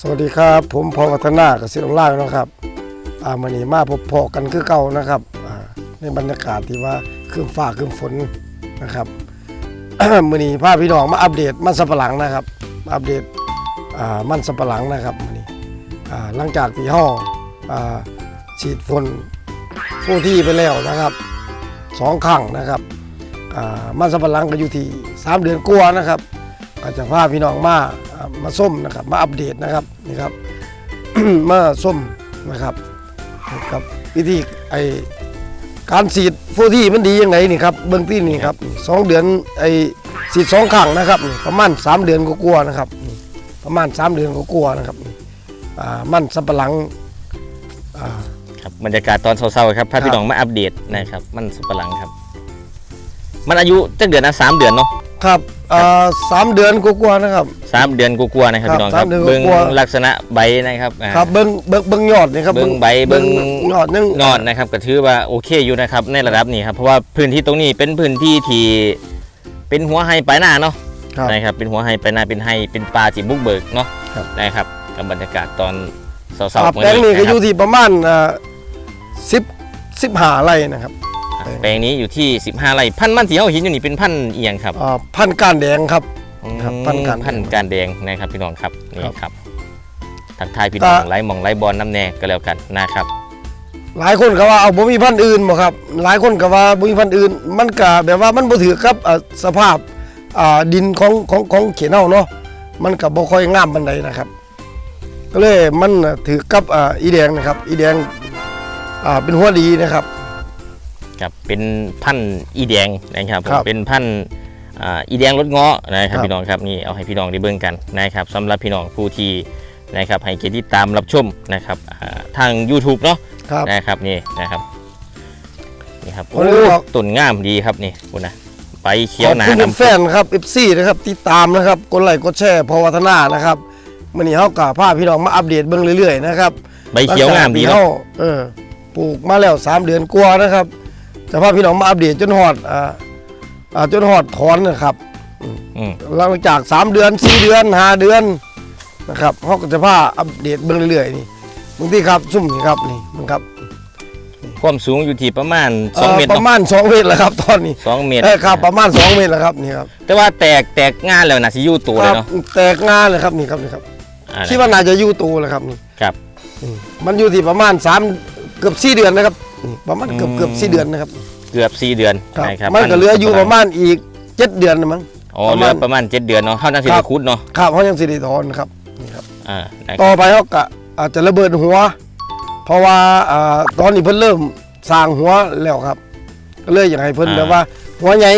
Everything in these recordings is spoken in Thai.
สวัสดีครับ ผมพอวัฒนาเกษตรออนไลน์นะครับอ่ามันนี้มาพบพอกันคือเก่านะครับในบรรยากาศที่ว่าครึ้มฟ้าครึ้มฝนนะครับมือนี้พาพี่น้องมาอัปเดตมันสำปะหลังนะครับ อัปเดตมันสำปะหลังนะครับมือนี้อ่หลังจากที่ห่อฉีดพ่นผู้ที่ไปแล้วนะครับสองครั้งนะครับมันสำปะหลังก็อยู่ที่สามเดือนกว่านะครับก็จะพาพี่น้องมา มาส้มนะครับมาอัปเดตนะครับนี่ครับมาส้มนะครับกับวิธีไอการฉีดฟูที่มันดียังไงนี่ครับเบื้องที่นี่ครับสองเดือนไอฉีดสองครั้งนะครับประมาณสามเดือนก็กลัวนะครับประมาณสามเดือนก็กลัวนะครับอ่ามันสับปะหลังอ่าครับบรรยากาศตอนเช้าๆครับพาพี่น้องมาอัปเดตนะครับ มันสุปะหลังครับ มันอายุจักเดือนนะสามเดือนเนาะ ครับอ่าสามเดือนก็กลัวาๆนะครับ สามเดือนกลัวาๆนะครับครับพี่น้องคสารัมบเดือนเบิ้งกลัวลักษณะใบนะครับอ่า ครับเบิ้งเบิ้งเบิ้งยอดนี่ครับเบิ่งใบเบิ่ง ยอดนึงนอนนะครับก็ถือว่าโอเคอยู่นะครับในระดับนี้ครับเพราะว่าพื้นที่ตรงนี้เป็นพื้นที่ที่เป็นหัวไฮปลายหน้าเนาะครับ นะครับเป็นหัวไฮปลายหน้าเป็นไฮเป็นปลาจิบุกเบิกเนาะครับ นะครับกับบรรยากาศตอนเช้าครับๆมื้อแปลงนี้ก็นะอครับยู่ที่ประมาณสิบสิบหาไร่นะครับ แปลงนี้อยู่ที่ 15 ไร่พันธุ์มันที่เขาเห็นอยู่นี่เป็นพันธุ์เอียงครับอ่าพันธุ์ก้านแดงครับ ครับพันธุ์การพันธุ์การแดงนะครับพี่น้องครับนี่ครับ ครับทักทายพี่น้องก็ไล่หมองไล่บอลน้ำแน่ก็แล้วกันนะครับ หลายคนก็ว่าเอาบ่มีพันธุ์อื่นบ่ครับ หลายคนก็ว่าบ่มีพันธุ์อื่น มันก็แบบว่ามันบ่ถือกับอ่าสภาพอ่าดินของของของเขตเฮาเนาะมันก็บ่ค่อยงามปานใดนะครับ ก็เลยมันน่ะถือกับอ่าอีแดงนะครับ อีแดงอ่าเป็นหัวดีนะครับ ครับเป็นพันธุ์อีแดงนะครับผมครับเป็นพันธุ์อ่าอีแดงรถเงาะนะคครับรับพี่น้องครับนี่เอาให้พี่น้องได้เบิ่งกันนะครับสำหรับพี่น้องผู้ที่นะครับให้เกียรติตามรับชมนะครับอ่าทาง YouTube เนาะครับนะครับนี่นะครับนี่ครับผมโอ้เลยบอกต้นงามดีครับนี่คุณนะใบเขียขวอบหนาคุณดำแฟนๆครับ FC นะครับติดตามนะครับกดไลค์กดแชร์พอวัฒนานะครับมื้อนี้เฮาก็พาพี่น้องมาอัปเดตเบิ่งเรื่อยๆนะครับใบเขียวงามดีหลัเนาะจกที่เออปลูกมาแล้ว 3 เดือนกว่านะครับ จะพาพี่น้องมาอัปเดตจนฮอดอ่าอ่าจนฮอดถอนนะครับอืมหลังจาก 3 เดือน 4 เดือน 5 เดือนนะครับเฮาก็จะพาอัปเดตเบิ่งเรื่อยๆนี่บางทีครับซุ่มนี่ครับนี่มันครับความสูงอยู่ที่ประมาณอ่อ2เมตรประเนาะมาณ2เมตรแล้วครับ ตอนนี้สองเมตรเออครับประมาณ 2 เมตรแล้วครับนี่ครับแต่ว่าแตกแตกงานแล้วนะสิอยู่ตัวคเลยรับเนาะแตกงาเลยครับนี่ครับนี่ครับอ่คิดว่าน่าจะอยู่ตัวเลยครับนี่ ครับอืมมันอยู่ที่ประมาณ3เกือบ4เดือนนะครับ นี่ประมาณเกือบอืมเกือบ4เดือนนะครับเกือบ4เดือนครับนะครับมันก็เหลืออยู่ประมาณอีก7เดือนนะมั้งอ๋อประเหมาณลือประมาณ7เดือนเนาะเท่านั้นสิครัได้บคุดเนาะครับเขายังสิริทอนครับนี่ครับอ่าได้คต่รับอไปเขาก็อาจจะระเบิดหัว เพราะว่าอ่าตอนนี้เพิ่นเริ่มสร้างหัวแล้วครับ ก็เลยอยากให้เพิ่นแบบว่า หัวใหญ่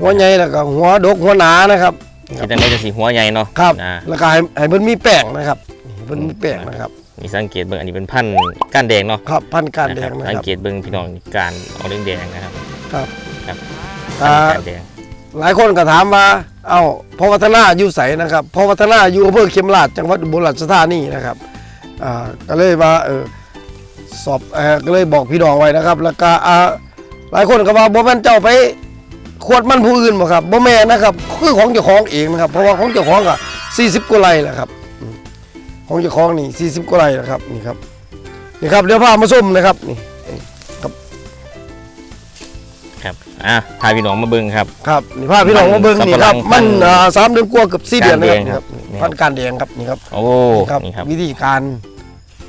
หัวใหญ่แล้วก็หัวดกหัวหนานะครับคิดจังไดจะสิหัวใหญ่เนาะครับอ่าแล้วก็ให้ให้เพิ่นมีแป้งนะครับเพิ่นมีแป้งนะครับ มีสังเกตเบิ่งอันนี้เป็นพันธุ์ก้านแดงเนาะครับพันธุ์การแดงนะนะสังครับเกตเบิ่งพี่น้องการเอาเรื่องแดงนะครับครับครับอ่าการแดงหลายคนก็ถามว่าเอ้าพอวัฒนาอยู่ใสนะครับพอวัฒนาอยู่อำเภอเข็มราชจังหวัดอุบลราชธานีนะครับอ่าก็เลยว่าเออสอบเออก็เลยบอกพี่น้องไว้นะครับ แล้วก็อ่าหลายคนก็ว่าบ่แม่นเจ้าไปขวดมันผู้อื่นบ่ครับบ่แม่นนะครับคือของเจ้าของเองนะครับเพราะว่าของเจ้าของก็40กว่าไร่แหละครับอืม ของเจ้าของนี่ 40กว่าไร่นะครับนี่ครับนี่ครับเดี๋ยวพามาส้มนะครับนี่ครับอะพาพี่น้องมาเบิ่งครับ ครับนี่พาพี่น้องมาเบิ่งนี่ครับมัมันนอ่าสามเดือนกว่าเกับสี่เดือนนะครับการแดงนี่ครับนี่ครับพันธุ์การแดงครับนี่ครับโอ้นี่ครับนี่ครับวิธีการ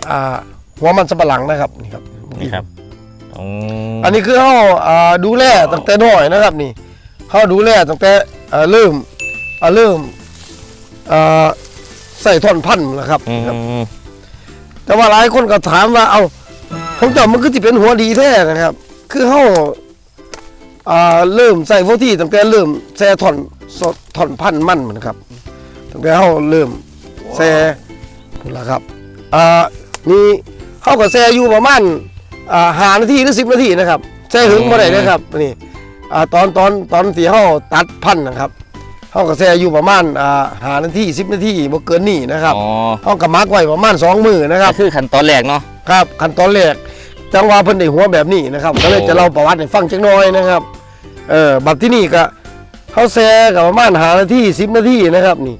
อ่าหัวมันสับปะหลังนะครับนี่ครับนี่ครับอืมอันนี้คือเขาอ่าดูแลตั้งแต่น้อยนะครับนี่เขาดูแลตั้งแต่อ่าเริ่มอ่าเริ่มอ่า ใส่ท่อนพันธุ์นะครับอืครับ มแต่ว่าหลายคนก็ถามว่า เอาของเจ้ามันก็จะเป็นหัวดีแท้นะครับ คือเขาอ่าเริ่มใส่โฟที่ตั้งแต่เริ่มแซ่ท่อนสดท่อนพันธุ์มันเหมือนครับตั้งแต่เขาเริ่มแซ่นั่นแหละครับอ่านี่เขาก็แซ่อยู่ประมาณอ่าหานาทีหรือสิบนาทีนะครับแซ่หึงบ่ได้นะครับนี่อ่าตอนตอนตอนที่เขาตัดพันธุ์นะครับ เขาก็แซ่อยู่ประมาณอ่าหานาทีสิบนาทีบ่เกินนี่นะครับอ๋อเขาก็มักไว้ประมาณสองมือนะครับ ก็คือขั้นตอนแรกเนาะ ครับขั้นตอนแรกจังหวะเพิ่นได้หัวแบบนี้นะครับ ก็เลยโอ้ จะเล่าประวัติให้ฟังจักหน่อยนะครับ เออบัดที่นี่ก็เขาแซ่กับประมาณหานาทีสิบนาทีนะครับนี่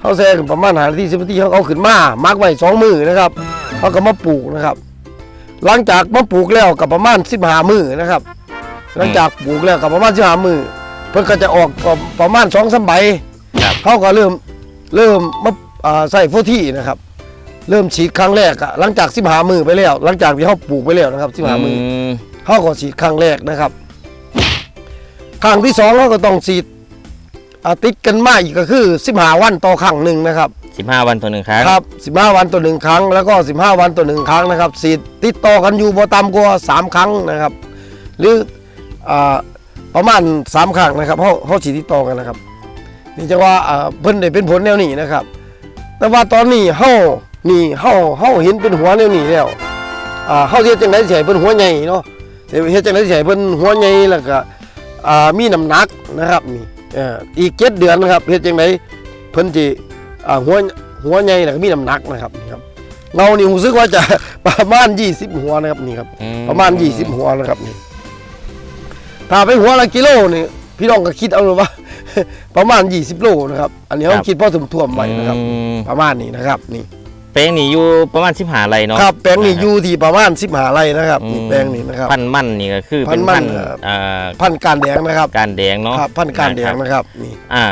เขาแซ่ขึ้นประมาณหานาทีสิบนาทีเขาเอาขึ้นมามักไว้สองมือนะครับเขาก็มาปลูกนะครับ หลังจากมาปลูกแล้วกับประมาณสิบหามือนะครับ หลังจากปลูกแล้วกับประมาณสิบหามือ เพิ่นก็จะออกประมาณสองสามใบครับเขาก็เริ่มเริ่มมาอ่าใส่โฟที่นะครับ เริ่มฉีดครั้งแรกอะหลังจากสิบหามือไปแล้ว หลังจากที่เขาปลูกไปแล้วนะครับสิบหามือมเขาก็ฉีดครั้งแรกนะครับครั้งที่สองเขาก็ต้องฉีดอ่าติดกันมาอีกก็คือสิบหาวันต่อครั้งหนึ่งนะครับสิบห้าวันตัวหนึ่งครั้งครับสิบห้าวันต่อหนึ่งครั้ง แล้วก็สิบห้าวันต่อหนึ่งครั้งนะครับฉีดติดต่อกันอยู่บ่ต่ำกว่าสามครั้งนะครับ หรืออ่า ประมาณสามครั้งนะครับเขาเขาฉีดติดต่อกันนะครับนี่จะว่าอ่าเพิ่นได้เป็นผลแนวนี้นะครับ แต่ว่าตอนนี้เฮานี่เฮาเฮาเห็นเป็นหัวแนวนี้แล้วอ่าเฮาเฮ็ดจังได๋สิให้เพิ่นหัวใหญ่เนาะสิเฮ็ดจังได๋สิให้เพิ่นหัวใหญ่แล้วก็อ่ามีน้ำหนักนะครับนี่เอ่ออีก7เดือนนะครับเฮ็ดจังไดเพิ่นสิอ่าหัวหัวใหญ่แล้วก็มีน้ำหนักนะครับนี่ครับเงานี่รู้สึกว่าจะประมาณ 20 หัวนะครับนี่ครับอืประมาณ 20 หัวนะครับนี่ ถ้าไปหัวละกิโลนี่พี่น้องก็คิดเอาเลยว่า ประมาณ 20 โลนะครับ อันนี้เขาคิดพอสมถ่วมไว้นะครับ อืมประมาณนี้นะครับนี่แปลงนี่อยู่ประมาณสิบหาไรเนาะครับแปลงนี้อยู่ที่ประมาณ10หาไร่นะครับอืมนี่แปลงนี้นะครับ พันธุ์มันนี่ก็คือพัเป็นนธุ์มั่พันนธุ์ครับอ่าพันธุ์การแดงนะครับการแดงเนาะครับพันธุ์การแดงนะครับนี่ อ่า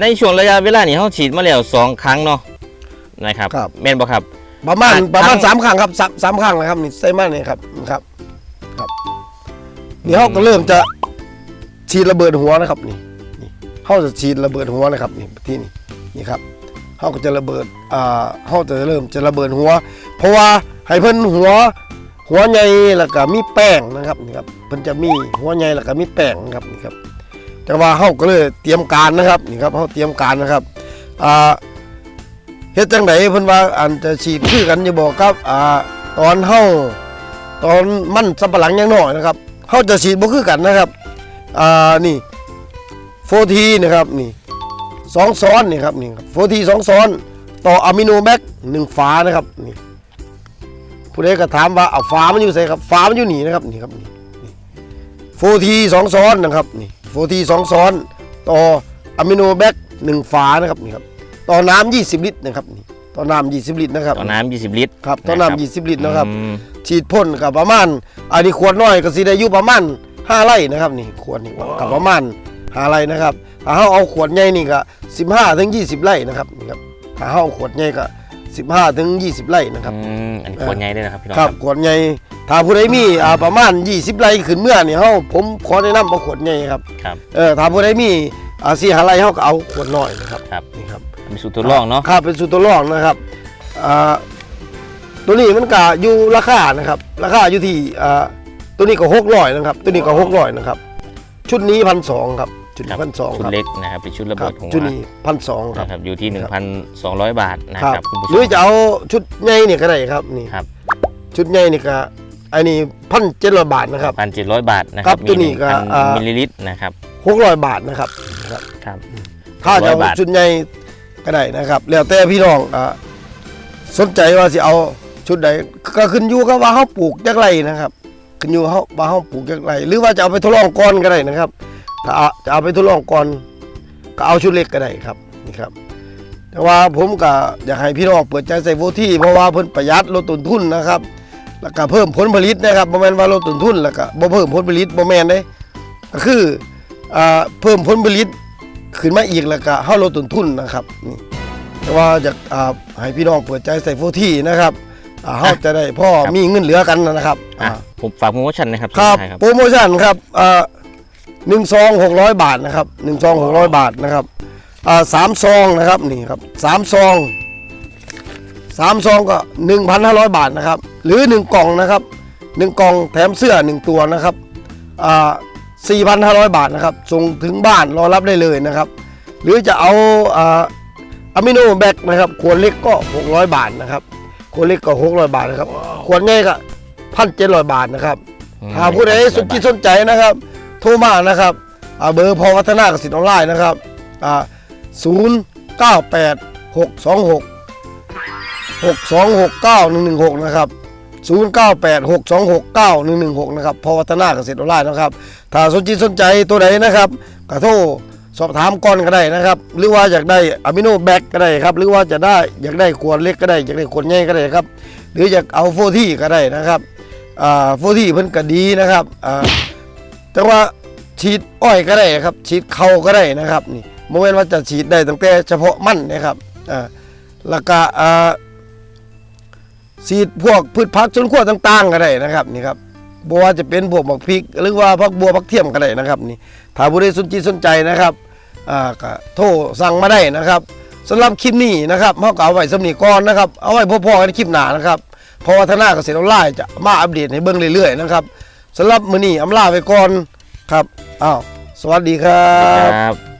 ในช่วงระยะเวลานี้เขาฉีดมาแล้วสองครั้งเนาะนะครับครับ แม่นบ่ครับ ประมาณอ่าประมาณทั้งสามครั้งครับสามสามครั้งนะครับนี่ใส่มาเนี่ยครับครับครับนี่เขาก็เริ่มจะ ฉีดระเบิดหัวนะครับนี่นี่เขาจะฉีดระเบิดหัวนะครับนี่ที่นี่นี่ครับเขาก็จะระเบิดอ่าเขาจะเริ่มจะระเบิดหัว เพราะว่าให้เพิ่นหัว หัวใหญ่แล้วก็มีแป้งนะครับนี่ครับเพิ่นจะมีหัวใหญ่แล้วก็มีแป้งนะครับนี่ครับแต่ว่าเขาก็เลยเตรียมการนะครับนี่ครับเขาเตรียมการนะครับอ่าเฮ็ดจังไดเพิ่นว่าอันจะฉีดคือกันจะบอกครับอ่าตอนเฮาตอนมันสับปะหลังยังน้อยนะครับเฮาจะฉีดบ่คือกันนะครับ อ่านี่โฟทีนะครับนี่สองซ้อนนี่ครับนี่ครับโฟทีสองซ้อนต่ออะมิโนแบคหนึ่งฝานะครับนี่ผู้ใดก็ถามว่าเอาฝามันอยู่ไสครับฝามันอยู่นี่นะครับนี่ครับนี่โฟทีสองซ้อนนะครับนี่โฟทีสองซ้อน ต่ออะมิโนแบคหนึ่งฝานะครับนี่ครับต่อน้ำยี่สิบลิตรนะครับนี่ต่อน้ำยี่สิบลิตรนะครับต่อน้ำ20 ลิตรครับต่อน้ำยี่สิบลิตรนะครับอืมฉีดพ่นกับประมาณอันนี้ขวดน้อยก็สิได้อยู่ประมาณ ห้าไร่นะครับนี่ขวดนี่กับประมาณห้าไร่นะครับถ้าเราเอาขวดใหญ่นี่ก็สิบห้าถึงยี่สิบไร่นะครับนี่ครับถ้าเราเอาขวดใหญ่ก็สิบห้าถึงยี่สิบไร่นะครับอืมอันนี้ขวดใหญ่ด้วยนะครับพี่น้องครับขวดใหญ่ถ้าผู้ใดมีอ่าประมาณ20ไร่ขึ้นเมื่อนี่เฮาผมขอแนะนำเอาขวดใหญ่ครับครับ เออถ้าผู้ใดมีอ่าสี่หาไร่เฮาก็เอาขวดน้อยนะครับครับ นี่ครับ มีสูตรทดลองเนาะ ครับเป็นสูตรตัวรองนะครับอ่าตัวนี้มันก็อยู่ราคานะครับ ราคาอยู่ที่อ่า ตัวนี้ก็600นะครับ ตัวนี้ก็600นะครับ ชุดนี้1,200ครับ ชุดนี้1,200ชุดครับเล็กนะครับเป็นชุดระครัเบิบดหัวชุดนี้1,200ครับนะครับอยู่ที่1,200บาทนะคครัรับบคุณผู้ชหรือมจะเอาชุดใหญ่นี่ก็ได้ครับนี่ครับ ชุดใหญ่นี่ก็อันนี้1,700บาทนะครับ1,700บาทนะคครัรับบตัวนี้ก็มีอ่า1,000มิลลิลิตรนะครับ600บาทนะครับครับถ้าจะเอา100บาทชุดใหญ่ก็ได้นะครับ แล้วแต่พี่น้องอ่าสนใจว่าสิเอาชุดใดก็ขึ้นอยู่กับว่าเฮาปลูกจักไรนะครับ ขึ้นอยู่เฮาว่าเฮาปลูกจักไรหรือว่าจะเอาไปทดลองก่อนก็ได้นะครับ ถ้าจะเอาไปทดลองก่อนก็เอาชุดเล็กก็ได้ครับนี่ครับ แต่ว่าผมก็อยากให้พี่น้องเปิดใจใส่โฟที่เพราะว่าเพิ่นประหยัดลดต้นทุนนะครับ แล้วก็เพิ่มผลผลิตนะครับบ่แม่นว่าลดต้นทุนแล้วก็บ่เพิ่มผลผลิตบ่แม่นเด้ก็คืออ่าเพิ่มผลผลิตขึ้นมาอีกแล้วก็เฮาลดต้นทุนนะครับนี่แต่ว่าอยากอ่าให้พี่น้องเปิดใจใส่โฟที่นะครับอ่าเฮาจะได้พ่อมีเงินเหลือกันนะครับอะอ่า ผมฝากโปรโมชั่นนะครับครับสุดท้ายครับ โปรโมชั่นครับอ่าหนึ่งซองหกร้อยบาทนะครับหนึ่งซองหกร้อยบาทนะครับอ่าสามซองนะครับนี่ครับสามซองสามซองก็หนึ่งพันห้าร้อยบาทนะครับ หรือหนึ่งกล่องนะครับหนึ่งกล่องแถมเสื้อหนึ่งตัวนะครับอ่าสี่พันห้าร้อยบาทนะครับส่งถึงบ้านรอรับได้เลยนะครับ หรือจะเอาอ่าอะมิโนแบกนะครับขวดเล็กก็600บาทนะครับขวดเล็กก็600บาทนะครับขวดใหญ่ก็ พันเจ็ดร้อยบาทนะครับอืมหากผู้ใดสนใจสนใจนะครับ โทรมานะครับอ่าเบอร์พอวัฒนาเกษตรออนไลน์นะครับอ่าศูนย์เก้าแปดหกสองหกหกสองหกเก้าหนึ่งหนึ่งหกนะครับศูนย์เก้าแปดหกสองหกเก้าหนึ่งหนึ่งหกนะครับพอวัฒนาเกษตรออนไลน์นะครับ ถ้าสนใจสนใจตัวใดนะครับก็โทรสอบถามก่อนก็ได้นะครับ หรือว่าอยากได้อะมิโนแบคก็ได้ครับ หรือว่าจะได้อยากได้ขวดเล็กก็ได้ อยากได้ขวดใหญ่ก็ได้ครับ หรืออยากเอาโฟที่ก็ได้นะครับ อ่าโฟที่เพิ่นก็ดีนะครับอ่าแต่ว่าฉีดอ้อยก็ได้ครับฉีดเข่าก็ได้นะครับนี่โมเมนว่าจะฉีดได้ตั้งแต่เฉพาะมันนะครับอ่าแล้วก็อ่าฉีดพวกพืชผักชนขั้วต่างๆก็ได้นะครับนี่ครับบัวจะเป็นพวกหมกพริก หรือว่าพักบัวพักเทียมก็ได้นะครับนี่ถ้าผู้ใดสนใจสนใจนะครับอ่าก็โทรสั่งมาได้นะครับสำหรับคลิปนี้นะครับเฮาก็เอาไว้สำนีก่อนนะครับ เอาไว้พอๆกันในคลิปหน้านะครับ เพราะวัฒนาเกษตรออนไลน์จะมาอัปเดตให้เบิ่งเรื่อยๆนะครับสำหรับมื้อนี้อำลาไปก่อนครับอ้าวสวัสดีครัครับ